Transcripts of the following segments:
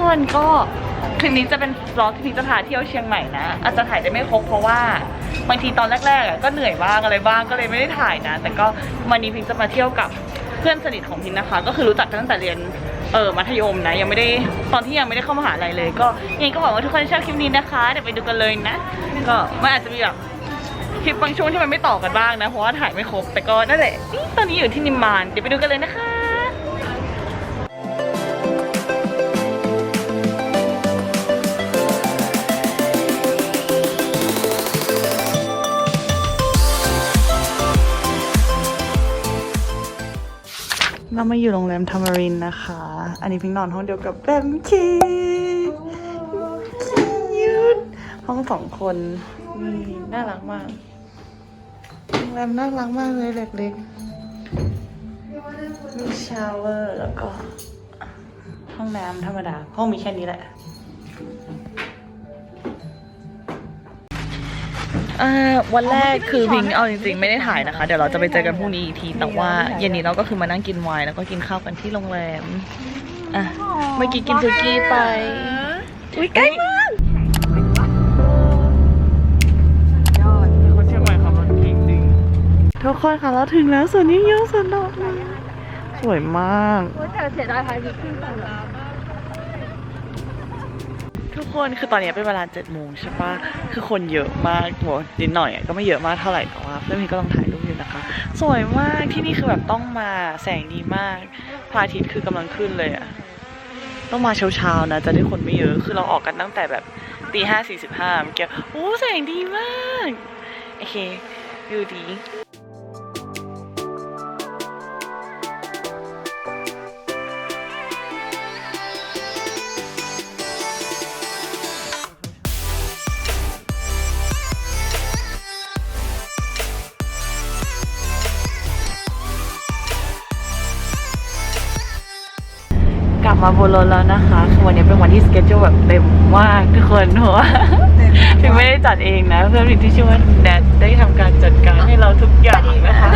ค่ะทุกคนก็คลิปนี้จะเป็นบล็อกที่พิงจะพาเที่ยวเชียงใหม่นะ อาจจะถ่ายได้ไม่ครบเพราะว่าบางทีตอนแรกๆอะก็เหนื่อยบ้างอะไรบ้างก็เลยไม่ได้ถ่ายนะ แต่ก็วันนี้พิงจะมาเที่ยวกับเพื่อนสนิทของพิงนะคะ ก็คือรู้จักกันตั้งแต่เรียนเออมัธยมนะ ยังไม่ได้ตอนที่ยังไม่ได้เข้ามหาลัยเลย ก็ยังก็หวังว่าทุกคนชอบคลิปนี้นะคะเดี๋ยวไปดูกันเลยนะ ก็มันอาจจะมีแบบคลิปบางช่วงที่มันไม่ต่อกันบ้างนะเพราะว่าถ่ายไม่ครบแต่ก็นั่นแหละตอนนี้อยู่ที่นิมมานเดี๋ยวไปดูกันเลยนะคะ เรามาอยู่โรงแรมทามารินนะคะ อันนี้พิงนอนห้องเดียวกับแบมคียูดห้องสองคนนี่น่ารักมาก โรงแรมน่ารักมากเลยเล็กๆมีชาวเวอร์แล้วก็ ห้องน้ำธรรมดา ห้องมีแค่นี้แหละ วันแรกคือพิงเอาจริงๆ ไม่ได้ถ่ายนะคะ เดี๋ยวเราจะไปเจอกันพรุ่งนี้อีกที แต่ว่าเย็นนี้เราก็คือมานั่งกินไวน์แล้วก็กินข้าวกันที่โรงแรม อะ เมื่อกี้กินซุกี้ไป อุ้ยใกล้มากยอดคนเชียงใหม่ขับรถเก่งจริงทุกคนค่ะเราถึงแล้วสวนยิ่งยงสวนดอกไม้สวยมากแต่เสียดายพายคือขึ้นไปแล้ว ทุกคนคือตอนนี้เป็นเวลาเจ็ดโมงใช่ปะคือคนเยอะมากโหนิดหน่อยก็ไม่เยอะมากเท่าไหร่แต่ว่าเพื่อนพี่ก็ต้องถ่ายรูปอยู่นะคะ สวยมากที่นี่คือแบบต้องมาแสงดีมากพระอาทิตย์คือกำลังขึ้นเลยอะต้องมาเช้าๆนะจะได้คนไม่เยอะคือเราออกกันตั้งแต่แบบตีห้าสี่สิบห้าเมื่อกี้โอ้แสงดีมากโอเควิวดี มาบนรถแล้วนะคะคือวันนี้เป็นวันที่สเกจ u แบบเต็มมากทุกคนเพราะว่าถึงไม่ได้จัดเองนะ เพื่อนผิดที่ชื่อว่าแดดได้ทำการจัดการให้เราทุกอย่างนะคะ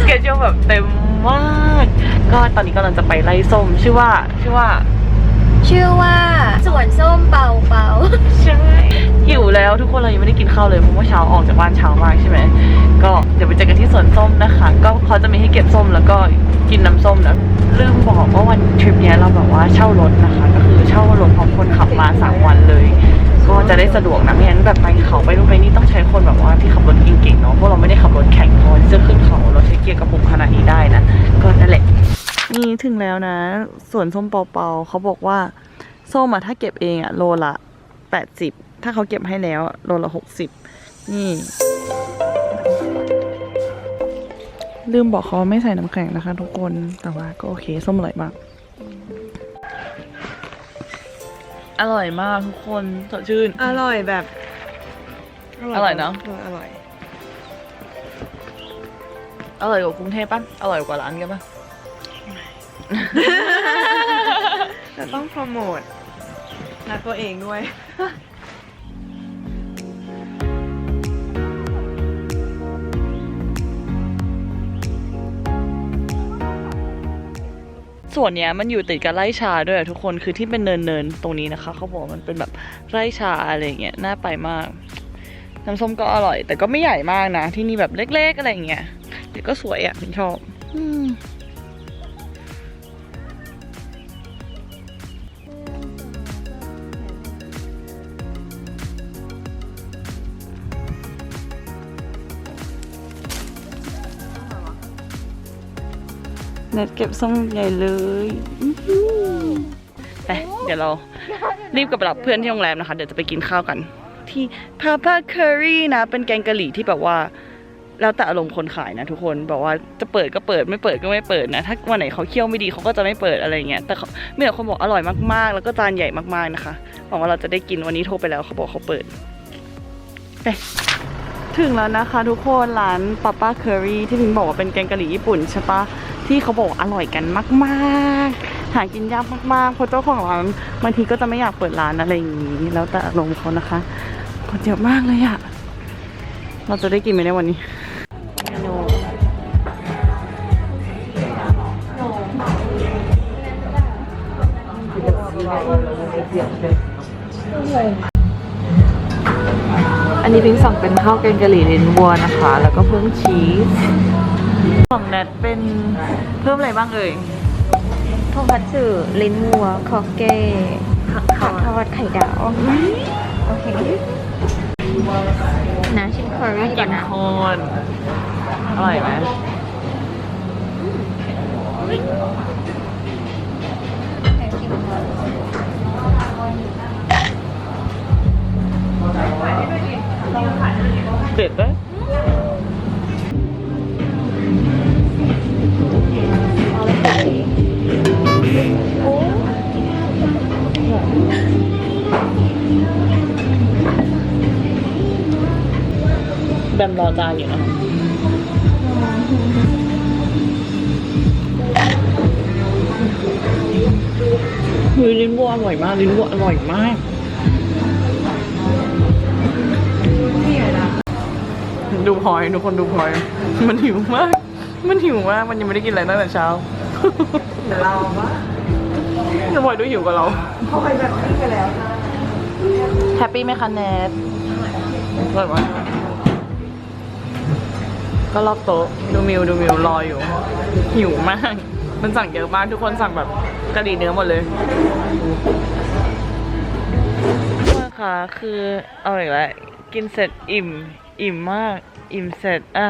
สเกจ u แบบเต็มมาก ก็ตอนนี้กำลังจะไปไล่ส้มชื่อว่าชื่อว่า ชื่อว่าสวนส้มเป่าเป่าใช่หิวแล้วทุกคนเรายังไม่ได้กินข้าวเลยเพราะว่าเช้าออกจากบ้านเช้ามากใช่ไหมก็เดี๋ยวไปเจอกันที่สวนส้มนะคะ ก็เขาจะมีให้เก็บส้มแล้วก็กินน้ำส้มนะ ลืมบอกว่าวันทริปนี้เราแบบว่าเช่ารถนะคะ ก็คือเช่ารถของคนขับมาสามวันเลย ก็จะได้สะดวกนะไม่งั้นแบบไปเขาไปนู่นไปนี่ต้องใช้คนแบบว่าที่ขับรถเก่งๆเนาะเพราะเราไม่ได้ขับรถแข่งพอที่จะขึ้นเขาเราใช้เกียร์กระปุกขนาดนี้ได้นะก็นั่นแหละนี่ถึงแล้วนะสวนส้มเปาๆเขาบอกว่าส้มอะถ้าเก็บเองอะโลละแปดสิบถ้าเขาเก็บให้แล้วโลละหกสิบนี่ ลืมบอกเขาว่าไม่ใส่น้ำแข็งนะคะ ทุกคนแต่ว่าก็โอเคส้มอร่อยมาก อร่อยมากทุกคนสดชื่น อร่อยแบบอร่อยเนอะอร่อย อร่อยกว่ากรุงเทพปะอร่อยกว่าร้านกันปะแต่ต้องโปรโมทรักตัวเองด้วย ส่วนเนี้ยมันอยู่ติดกับไร่ชาด้วยทุกคนคือที่เป็นเนินเนินๆตรงนี้นะคะเขาบอกมันเป็นแบบไร่ชาอะไรเงี้ยน่าไปมาก น้ำส้มก็อร่อย แต่ก็ไม่ใหญ่มากนะ ที่นี่แบบเล็กๆอะไรเงี้ยแต่ก็สวยอะฉันชอบ อืม เน็ตเก็บส้มใหญ่เลยอื้อหือไปเดี๋ยวเรารีบกลับไปรับเพื่อนที่โรงแรมนะคะ เดี๋ยวจะไปกินข้าวกัน ที่พา p า Curry นะ เป็นแกงกะหรี่ที่แบบว่า แล้วแต่อารมณ์คนขายนะทุกคนบอกว่าจะเปิดก็เปิดไม่เปิดก็ไม่เปิดนะ ถ้าวันไหนเขาเคี่ยวไม่ดีเขาก็จะไม่เปิดอะไรเงี้ยแต่เขามีแต่คนบอกอร่อยมากๆ แล้วก็จานใหญ่มากๆนะคะหวังว่าเราจะได้กินวันนี้โทรไปแล้วเขาบอกเขาเปิดไปถึงแล้วนะคะทุกคนร้านปาป้าเคอรี่ที่พิงบอกว่าเป็นแกงกะหรี่ญี่ปุ่นใช่ปะ ที่เขาบอกอร่อยกันมากๆ หากินยากมากๆเพราะเจ้าของร้านบางทีก็จะไม่อยากเปิดร้านอะไรอย่างนี้ แล้วแต่อารมณ์เขานะคะคนเยอะมากเลยอะเราจะได้กินไหมในวันนี้อันนี้พิงสั่งเป็นข้าวแกงกะหรี่ลิ้นวัวนะคะ แล้วก็เพิ่มชีส ของแนทเป็นเพิ่มอะไรบ้างเอ่ยทงคัตสึลิ้นวัว คอเก้ผัดทอดไข่ดาว โอเค นะชิมคอรี่ก่อนนะโคนอร่อยไหมเด็ดเลย บมรอจานอยู่นะคือลิ้นวัวอร่อยมากลิ้นวัวอร่อยมากดูพลอยทุกคนดูพลอย มันหิวมาก มันหิวมาก มันยังไม่ได้กินอะไรตั้งแต่เช้าเดี๋ยวเราว่าจะพลอยดูหิวกว่าเราเขาไปแบบนี้ไปแล้วแฮปปี้ไหมคะแนทอร่อยมาก ก็รอบโต๊ะดูมิวดูมิวรออยู่ หิวมาก มันสั่งเยอะมากทุกคนสั่งแบบกะหรี่เนื้อหมดเลยว่าค่ะคือเอาอีกแล้วกินเสร็จอิ่ม อิ่มมาก อิ่มเสร็จอะ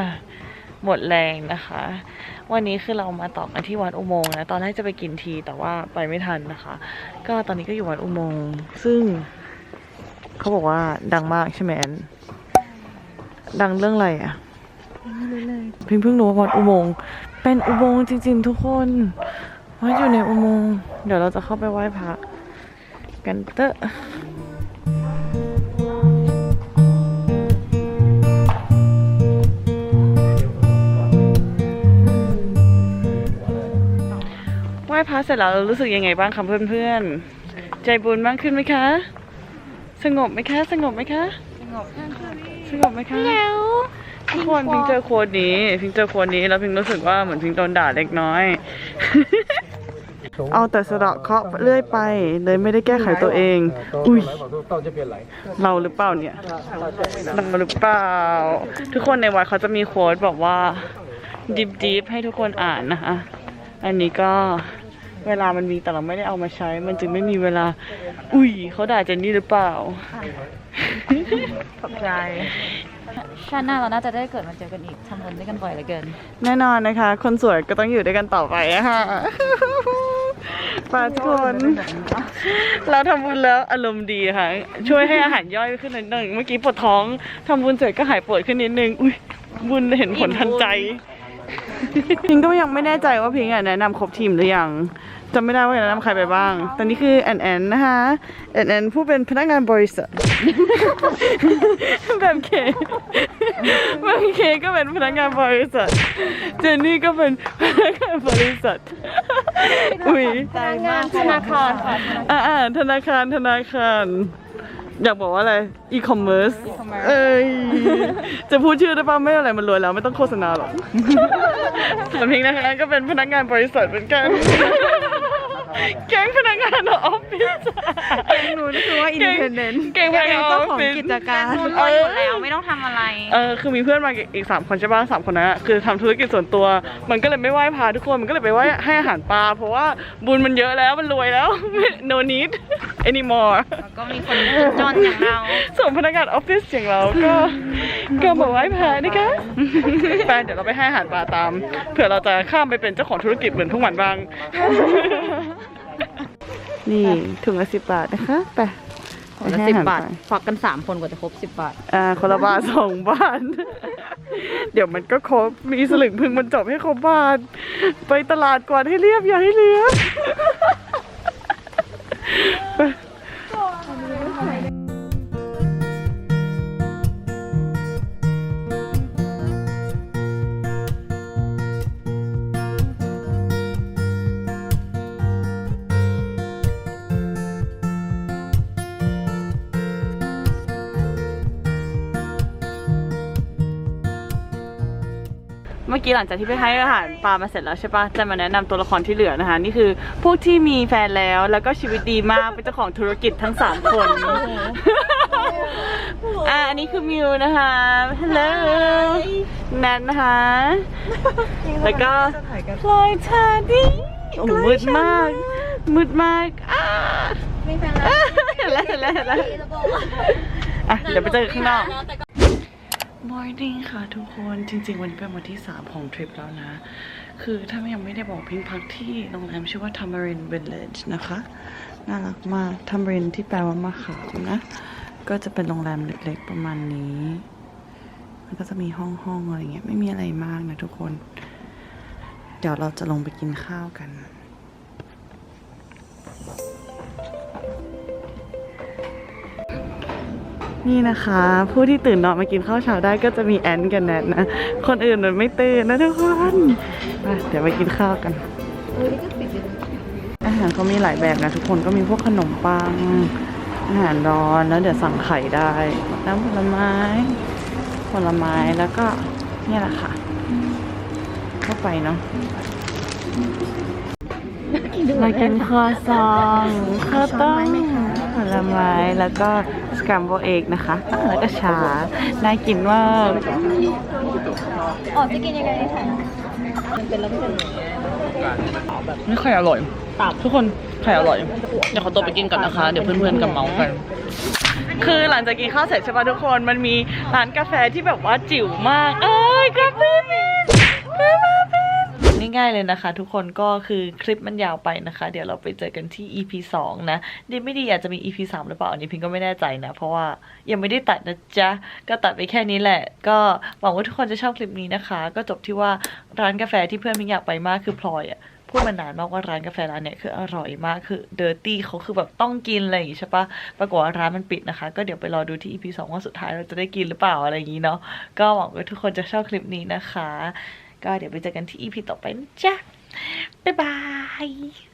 หมดแรงนะคะ วันนี้คือเรามาต่อกันที่วัดอุโมงค์นะตอนแรกจะไปกินทีแต่ว่าไปไม่ทันนะคะ ก็ตอนนี้ก็อยู่วัดอุโมงค์ซึ่งเขาบอกว่าดังมากใช่ไหมแอนดังเรื่องอะไรอะ ไม่รู้เลยเพิ่งเพิ่งรู้ว่าวัดอุโมงค์เป็นอุโมงค์จริง ๆ ทุกคนวัดอยู่ในอุโมงค์เดี๋ยวเราจะเข้าไปไหว้พระกันเตอะไหว้พระเสร็จแล้วเรารู้สึกยังไงบ้างคะเพื่อนๆ ใจบุญมากขึ้นไหมคะ สงบไหมคะ สงบไหมคะ สงบสงบไหมคะ ทุกคนพิงเจอโค้ดนี้ พิงเจอโค้ดนี้แล้วพิงรู้สึกว่าเหมือนพิงโดนด่าเล็กน้อย เอาแต่สะเดาะเคราะห์เรื่อยไป เลยไม่ได้แก้ไขตัวเอง อุ้ยเราหรือเปล่าเนี่ยเราหรือเปล่า ทุกคนในวัดเขาจะมีโค้ดบอกว่าดิบดิบให้ทุกคนอ่านนะคะ อันนี้ก็เวลามันมีแต่เราไม่ได้เอามาใช้ มันจึงไม่มีเวลา อุ้ยเขาด่าเจนนี่หรือเปล่าขอบใจ ชาติหน้าเราน่าจะได้เกิดมาเจอกันอีกทำบุญด้วยกันบ่อยเหลือเกิน แน่นอนนะคะ คนสวยก็ต้องอยู่ด้วยกันต่อไปอะค่ะปาทุกคนเราทำบุญแล้วอารมณ์ดีค่ะ ช่วยให้อาหารย่อยขึ้นนิดนึงเมื่อกี้ปวดท้องทำบุญเสร็จก็หายปวดขึ้นนิดนึงอุ้ยบุญเห็นผลทันใจ พิงก็ยังไม่แน่ใจว่าพิงอะแนะนำครบทีมหรือยัง จำไม่ได้ว่าแนะนำใครไปบ้าง ตอนนี้คือแอนแอนนะคะแอนแอนผู้เป็นพนักงานบริษัท แบบเคแบบเคก็เป็นพนักงานบริษัท เจนนี่ก็เป็นพนักงานบริษัท อุ้ยใจมากธนาคารค่ะอ่าอ่าธนาคารธนาคารอยากบอกว่าอะไรอีคอมเมิร์ซเอ้ย จะพูดชื่อได้ป่ะไม่อะไรมันรวยแล้วไม่ต้องโฆษณาหรอกส่วนพิงนะคะก็เป็นพนักงานบริษัทเหมือนกัน แก๊งพนักงานออฟฟิศแกงหนูนี่คือว่าอินดิเพนเดนต์แก๊งพนักงานอเจ้าอฟของฟิศกิจการ รวยอยู่แล้วไม่ต้องทำอะไร เออคือมีเพื่อนมาอีกสามคนใช่ป่ะสามคนนั้นอะคือทำธุรกิจส่วนตัว มันก็เลยไม่ไหว้พาทุกคนมันก็เลยไปไหว้ให้อาหารปลาเพราะว่าบุญมันเยอะแล้วมันรวยแล้ว no need anymore แล้วก็มีคนจนอย่างเราส่วนพนักงานออฟฟิศอย่างเราก็ก็มาไหว้พระนะคะไปเดี๋ยวเราไปให้อาหารปลาตามเผื่อเราจะข้ามไปเป็นเจ้าของธุรกิจเหมือนทุกวันบ้าง นี่ถุงละสิบบาทนะคะไปคนละไปให้สิบอหรบาทปลควักกันสามคนกว่าจะครบสิบบาท อ่าคนละบาทสองบาท เดี๋ยวมันก็ครบ มีสลึงพึงมันจบให้ครบบาท ไปตลาดก่อนให้เรียบอย่าให้เหลือ อกี้หลังจากที่ไปให้อาหารปลามาเสร็จแล้วใช่ปะจะมาแนะนำตัวละครที่เหลือนะคะ นี่คือพวกที่มีแฟนแล้วแล้วก็ชีวิตดีมากเป็นเจ้าของธุรกิจทั้งสามคนอะอันนี้คือมิวนะคะฮัลโหลแนนนะคะ แล้วก็พลอยชาดีโอ้โหมืดมาก มืดมากอ่าไม่เป็นไรเห็นแล้วเห็นแล้วเห็นแล้วอะเดี๋ยวไปเจอกันข้างนอก Morning ค่ะทุกคนจริง ๆ วันนี้เป็นวันที่ 3 ของทริปแล้วนะ คือถ้ายังไม่ได้บอกพิงพักที่โรงแรมชื่อว่า Tamarin Village นะคะ น่ารักมาก Tamarin ที่แปลว่ามะขามนะ ก็จะเป็นโรงแรมเล็กๆประมาณนี้ มันก็จะมีห้องห้องๆอะไรเงี้ยไม่มีอะไรมากนะทุกคน เดี๋ยวเราจะลงไปกินข้าวกัน นี่นะคะ ผู้ที่ตื่นนอนมากินข้าวเช้าได้ก็จะมีแอนกับแนทนะ คนอื่นมันไม่ตื่นนะทุกคนมาเดี๋ยวไปกินข้าวกัน อาหารเขามีหลายแบบนะทุกคนก็มีพวกขนมปัง อาหารร้อนแล้วเดี๋ยวสั่งไข่ได้ น้ำผลไม้ ผลไม้แล้วก็เนี่ยแหละค่ะ เข้าไปเนาะมากินข้าวซองข้าวต้มผลไม้แล้วก็ สครัมเบิลเอกนะคะแล้วก็ชา น่ากินมากอ๋อจะกินยังไงดีคะนี่ไข่อร่อย ทุกคนไข่อร่อย เดี๋ยวขอตัวไปกินก่อนนะคะ เดี๋ยวเพื่อนๆกับเมาส์กัน คือหลังจากกินข้าวเสร็จใช่ปะทุกคน มันมีร้านกาแฟที่แบบว่าจิ๋วมาก เอ้ยกาแฟ ง่ายเลยนะคะ ทุกคนก็คือคลิปมันยาวไปนะคะ เดี๋ยวเราไปเจอกันที่ EP 2 นะ ดีไม่ดีอาจจะมี EP 3 หรือเปล่า อันนี้พิงก็ไม่แน่ใจนะ เพราะว่ายังไม่ได้ตัดนะจ๊ะ ก็ตัดไปแค่นี้แหละ ก็หวังว่าทุกคนจะชอบคลิปนี้นะคะ ก็จบที่ว่าร้านกาแฟที่เพื่อนพิงอยากไปมากคือพลอยอะพูดมานานมากว่าร้านกาแฟร้านเนี้ยคืออร่อยมากคือเดอร์ตี้เขาคือแบบต้องกินอะไรอย่างงี้ใช่ปะปรากฏว่าร้านมันปิดนะคะ ก็เดี๋ยวไปรอดูที่ EP 2ว่าสุดท้ายเราจะได้กินหรือเปล่าอะไรอย่างงี้เนาะก็หวังว่าทุกคนจะชอบคลิปนี้นะคะ ก็เดี๋ยวไปเจอกันที่ EP ต่อไปนะจ๊ะบ๊ายบาย